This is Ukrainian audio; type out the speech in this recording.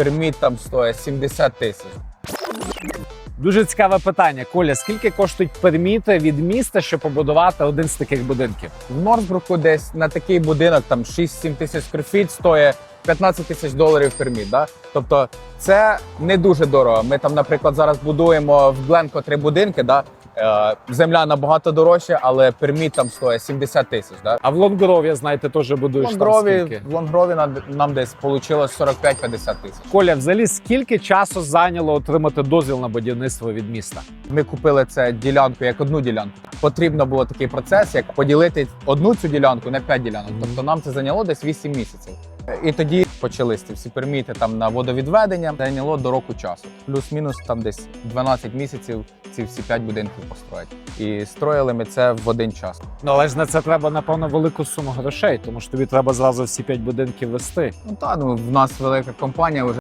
Перміт там стоїть 70 тисяч. Дуже цікаве питання. Коля, скільки коштують перміти від міста, щоб побудувати один з таких будинків? В Норсбруку десь на такий будинок там 6-7 тисяч скрефіт стоїть 15 тисяч доларів перміт. Да? Тобто це не дуже дорого. Ми там, наприклад, зараз будуємо в Гленко три будинки. Да? Е, земля набагато дорожча, але перміт там стоїть 70 тисяч. Да? А в Лонгрові, знаєте, теж будуєш там скільки? в Лонгрові нам, нам десь вийшло 45-50 тисяч. Коля, взагалі, скільки часу зайняло отримати дозвіл на будівництво від міста? Ми купили це ділянку як одну ділянку. Потрібно було такий процес, як поділити одну цю ділянку на 5 ділянок. Тобто нам це зайняло десь 8 місяців. І тоді почались ці всі перміти там на водовідведення. Зайняло до року часу. Плюс-мінус там десь 12 місяців ці всі 5 будинків построїти. І строїли ми це в один час. Ну але ж на це треба напевно велику суму грошей, тому що тобі треба зразу всі п'ять будинків вести. Ну та ну в нас велика компанія вже